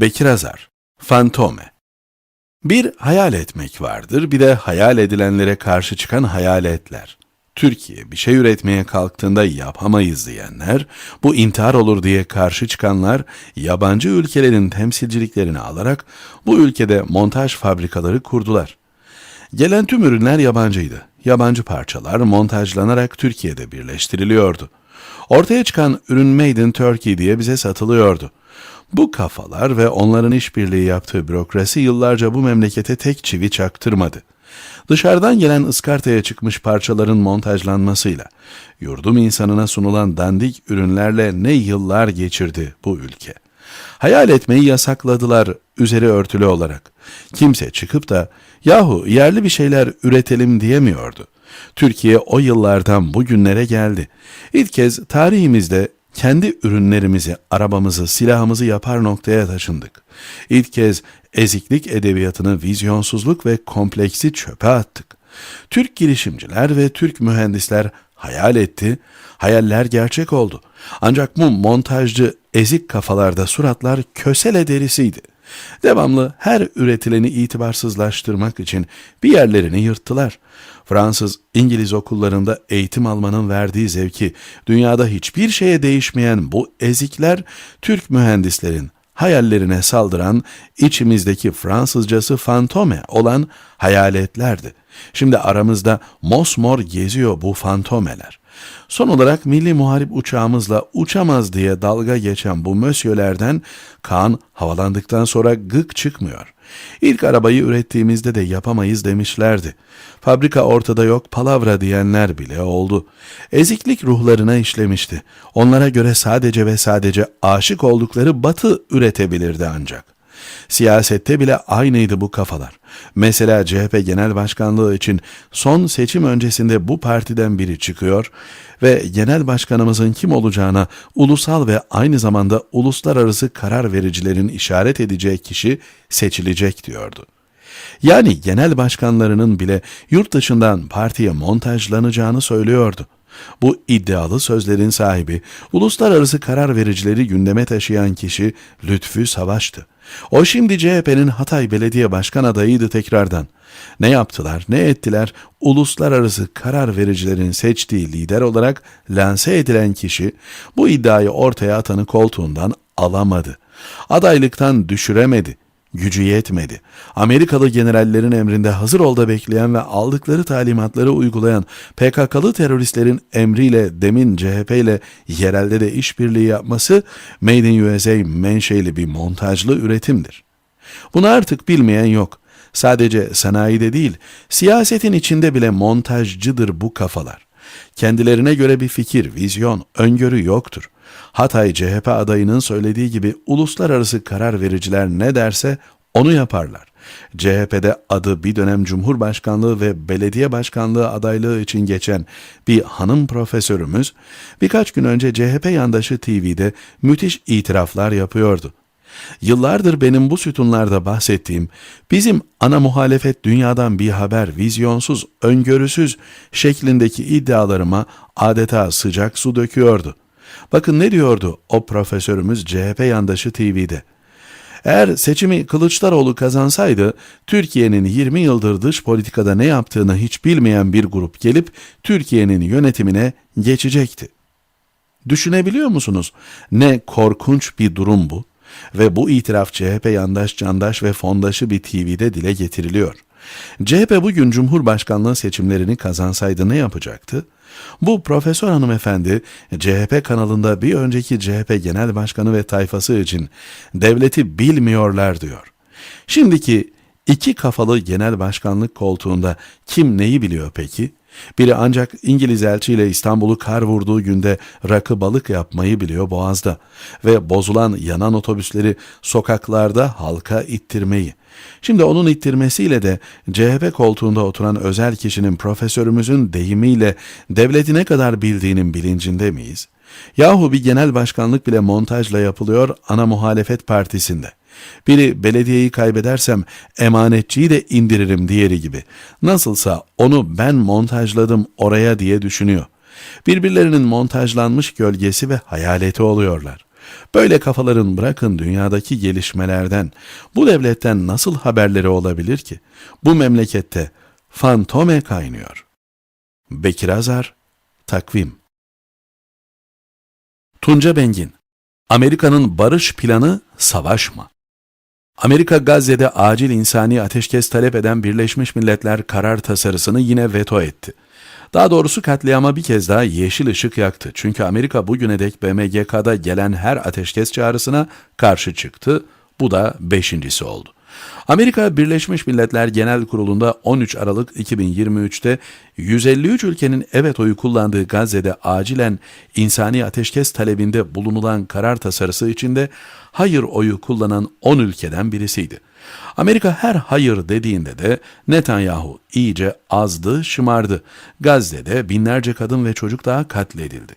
Bekir Azar Fantome Bir hayal etmek vardır, bir de hayal edilenlere karşı çıkan hayaletler. Türkiye bir şey üretmeye kalktığında yapamayız diyenler, bu intihar olur diye karşı çıkanlar, yabancı ülkelerin temsilciliklerini alarak bu ülkede montaj fabrikaları kurdular. Gelen tüm ürünler yabancıydı. Yabancı parçalar montajlanarak Türkiye'de birleştiriliyordu. Ortaya çıkan ürün Made in Turkey diye bize satılıyordu. Bu kafalar ve onların işbirliği yaptığı bürokrasi yıllarca bu memlekete tek çivi çaktırmadı. Dışarıdan gelen ıskartaya çıkmış parçaların montajlanmasıyla, yurdum insanına sunulan dandik ürünlerle ne yıllar geçirdi bu ülke. Hayal etmeyi yasakladılar üzeri örtülü olarak. Kimse çıkıp da yahu yerli bir şeyler üretelim diyemiyordu. Türkiye o yıllardan bugünlere geldi. İlk kez tarihimizde kendi ürünlerimizi, arabamızı, silahımızı yapar noktaya taşındık. İlk kez eziklik edebiyatını, vizyonsuzluk ve kompleksi çöpe attık. Türk girişimciler ve Türk mühendisler hayal etti, hayaller gerçek oldu. Ancak bu montajcı ezik kafalarda suratlar kösele derisiydi. Devamlı her üretileni itibarsızlaştırmak için bir yerlerini yırttılar. Fransız, İngiliz okullarında eğitim almanın verdiği zevki, dünyada hiçbir şeye değişmeyen bu ezikler, Türk mühendislerin hayallerine saldıran, içimizdeki Fransızcası fantome olan hayaletlerdi. Şimdi aramızda mosmor geziyor bu fantomeler. Son olarak milli muharip uçağımızla uçamaz diye dalga geçen bu mösyölerden Kaan havalandıktan sonra gık çıkmıyor. İlk arabayı ürettiğimizde de yapamayız demişlerdi. Fabrika ortada yok palavra diyenler bile oldu. Eziklik ruhlarına işlemişti. Onlara göre sadece ve sadece aşık oldukları batı üretebilirdi ancak. Siyasette bile aynıydı bu kafalar. Mesela CHP Genel Başkanlığı için son seçim öncesinde bu partiden biri çıkıyor ve genel başkanımızın kim olacağına ulusal ve aynı zamanda uluslararası karar vericilerin işaret edeceği kişi seçilecek diyordu. Yani genel başkanlarının bile yurt dışından partiye montajlanacağını söylüyordu. Bu iddialı sözlerin sahibi, uluslararası karar vericileri gündeme taşıyan kişi Lütfü Savaş'tı. O şimdi CHP'nin Hatay Belediye Başkan adayıydı tekrardan. Ne yaptılar, ne ettiler? Uluslararası karar vericilerin seçtiği lider olarak lanse edilen kişi bu iddiayı ortaya atanı koltuğundan alamadı. Adaylıktan düşüremedi gücü yetmedi. Amerikalı generallerin emrinde hazır olda bekleyen ve aldıkları talimatları uygulayan PKK'lı teröristlerin emriyle demin CHP ile yerelde de işbirliği yapması Made in USA menşeli bir montajlı üretimdir. Bunu artık bilmeyen yok. Sadece sanayide değil, siyasetin içinde bile montajcıdır bu kafalar. Kendilerine göre bir fikir, vizyon, öngörü yoktur. Hatay CHP adayının söylediği gibi uluslararası karar vericiler ne derse onu yaparlar. CHP'de adı bir dönem Cumhurbaşkanlığı ve belediye başkanlığı adaylığı için geçen bir hanım profesörümüz birkaç gün önce CHP yandaşı TV'de müthiş itiraflar yapıyordu. Yıllardır benim bu sütunlarda bahsettiğim bizim ana muhalefet dünyadan bir haber vizyonsuz, öngörüsüz şeklindeki iddialarıma adeta sıcak su döküyordu. Bakın ne diyordu o profesörümüz CHP yandaşı TV'de. Eğer seçimi Kılıçdaroğlu kazansaydı, Türkiye'nin 20 yıldır dış politikada ne yaptığını hiç bilmeyen bir grup gelip Türkiye'nin yönetimine geçecekti. Düşünebiliyor musunuz? Ne korkunç bir durum bu. Ve bu itiraf CHP yandaş, candaş ve fondaşı bir TV'de dile getiriliyor. CHP bugün Cumhurbaşkanlığı seçimlerini kazansaydı ne yapacaktı? Bu profesör hanımefendi CHP kanalında bir önceki CHP genel başkanı ve tayfası için devleti bilmiyorlar diyor. Şimdiki iki kafalı genel başkanlık koltuğunda kim neyi biliyor peki? Biri ancak İngiliz elçiyle İstanbul'u kar vurduğu günde rakı balık yapmayı biliyor Boğaz'da ve bozulan yanan otobüsleri sokaklarda halka ittirmeyi. Şimdi onun ittirmesiyle de CHP koltuğunda oturan özel kişinin profesörümüzün deyimiyle devleti ne kadar bildiğinin bilincinde miyiz? Yahu bir genel başkanlık bile montajla yapılıyor ana muhalefet partisinde. Biri belediyeyi kaybedersem emanetçiyi de indiririm diğeri gibi. Nasılsa onu ben montajladım oraya diye düşünüyor. Birbirlerinin montajlanmış gölgesi ve hayaleti oluyorlar. Böyle kafaların bırakın dünyadaki gelişmelerden, bu devletten nasıl haberleri olabilir ki? Bu memlekette fantome kaynıyor. Bekir Azar, Takvim Tunca Bengin Amerika'nın barış planı savaş mı? Amerika Gazze'de acil insani ateşkes talep eden Birleşmiş Milletler karar tasarısını yine veto etti. Daha doğrusu katliama bir kez daha yeşil ışık yaktı. Çünkü Amerika bugüne dek BMGK'da gelen her ateşkes çağrısına karşı çıktı. Bu da beşincisi oldu. Amerika Birleşmiş Milletler Genel Kurulu'nda 13 Aralık 2023'te 153 ülkenin evet oyu kullandığı Gazze'de acilen insani ateşkes talebinde bulunulan karar tasarısı içinde hayır oyu kullanan 10 ülkeden birisiydi. Amerika her hayır dediğinde de Netanyahu iyice azdı, şımardı. Gazze'de binlerce kadın ve çocuk daha katledildi.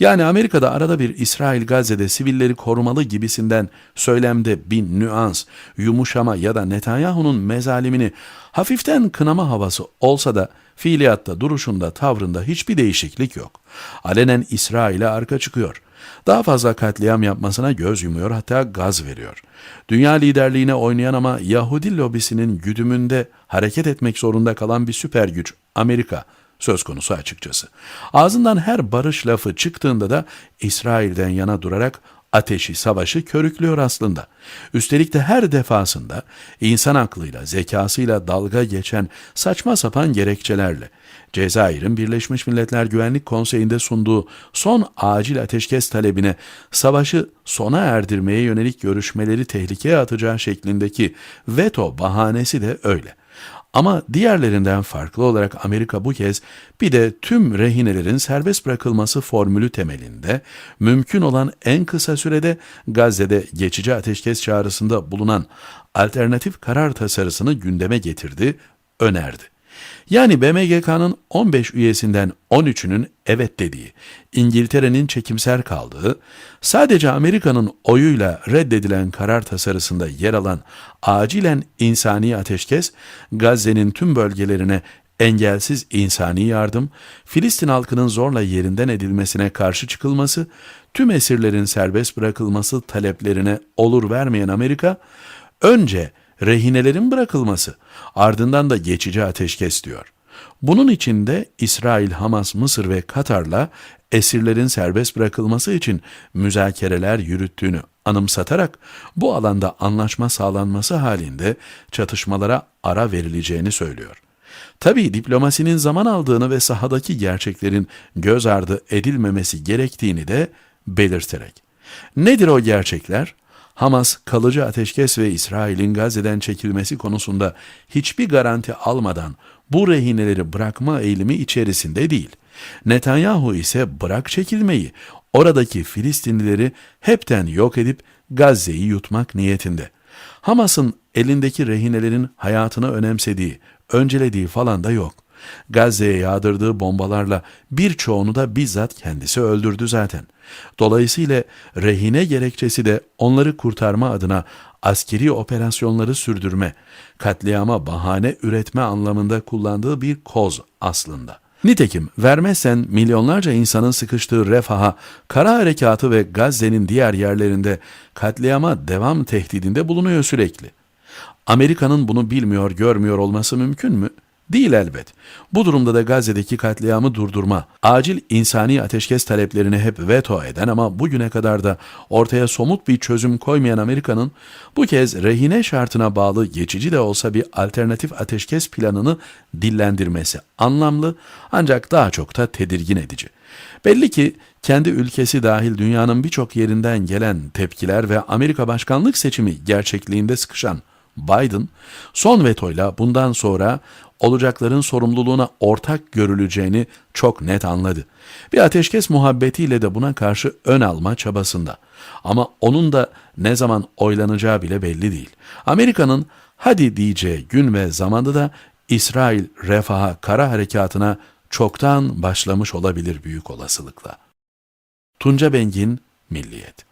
Yani Amerika'da arada bir İsrail Gazze'de sivilleri korumalı gibisinden söylemde bir nüans, yumuşama ya da Netanyahu'nun mezalimini hafiften kınama havası olsa da fiiliyatta, duruşunda, tavrında hiçbir değişiklik yok. Alenen İsrail'e arka çıkıyor. Daha fazla katliam yapmasına göz yumuyor hatta gaz veriyor. Dünya liderliğine oynayan ama Yahudi lobisinin güdümünde hareket etmek zorunda kalan bir süper güç Amerika söz konusu açıkçası. Ağzından her barış lafı çıktığında da İsrail'den yana durarak ateşi, savaşı körüklüyor aslında. Üstelik de her defasında insan aklıyla, zekasıyla dalga geçen saçma sapan gerekçelerle Cezayir'in Birleşmiş Milletler Güvenlik Konseyi'nde sunduğu son acil ateşkes talebine savaşı sona erdirmeye yönelik görüşmeleri tehlikeye atacağı şeklindeki veto bahanesi de öyle. Ama diğerlerinden farklı olarak Amerika bu kez bir de tüm rehinelerin serbest bırakılması formülü temelinde mümkün olan en kısa sürede Gazze'de geçici ateşkes çağrısında bulunan alternatif karar tasarısını gündeme getirdi, önerdi. Yani BMGK'nın 15 üyesinden 13'ünün evet dediği, İngiltere'nin çekimser kaldığı, sadece Amerika'nın oyuyla reddedilen karar tasarısında yer alan acilen insani ateşkes, Gazze'nin tüm bölgelerine engelsiz insani yardım, Filistin halkının zorla yerinden edilmesine karşı çıkılması, tüm esirlerin serbest bırakılması taleplerine olur vermeyen Amerika, önce rehinelerin bırakılması, ardından da geçici ateşkes diyor. Bunun için de İsrail, Hamas, Mısır ve Katar'la esirlerin serbest bırakılması için müzakereler yürüttüğünü anımsatarak bu alanda anlaşma sağlanması halinde çatışmalara ara verileceğini söylüyor. Tabii diplomasinin zaman aldığını ve sahadaki gerçeklerin göz ardı edilmemesi gerektiğini de belirterek. Nedir o gerçekler? Hamas kalıcı ateşkes ve İsrail'in Gazze'den çekilmesi konusunda hiçbir garanti almadan bu rehineleri bırakma eğilimi içerisinde değil. Netanyahu ise bırak çekilmeyi, oradaki Filistinlileri hepten yok edip Gazze'yi yutmak niyetinde. Hamas'ın elindeki rehinelerin hayatını önemsediği, öncelediği falan da yok. Gazze'ye yağdırdığı bombalarla birçoğunu da bizzat kendisi öldürdü zaten. Dolayısıyla rehine gerekçesi de onları kurtarma adına askeri operasyonları sürdürme, katliama bahane üretme anlamında kullandığı bir koz aslında. Nitekim vermezsen milyonlarca insanın sıkıştığı refaha, kara harekatı ve Gazze'nin diğer yerlerinde katliama devam tehdidinde bulunuyor sürekli. Amerika'nın bunu bilmiyor, görmüyor olması mümkün mü? Değil elbet. Bu durumda da Gazze'deki katliamı durdurma, acil insani ateşkes taleplerini hep veto eden ama bugüne kadar da ortaya somut bir çözüm koymayan Amerika'nın bu kez rehine şartına bağlı geçici de olsa bir alternatif ateşkes planını dillendirmesi anlamlı ancak daha çok da tedirgin edici. Belli ki kendi ülkesi dahil dünyanın birçok yerinden gelen tepkiler ve Amerika başkanlık seçimi gerçekliğinde sıkışan Biden son vetoyla bundan sonra olacakların sorumluluğuna ortak görüleceğini çok net anladı. Bir ateşkes muhabbetiyle de buna karşı ön alma çabasında. Ama onun da ne zaman oylanacağı bile belli değil. Amerika'nın hadi diyeceği gün ve zamanda da İsrail refaha kara harekatına çoktan başlamış olabilir büyük olasılıkla. Tunca Bengin, Milliyet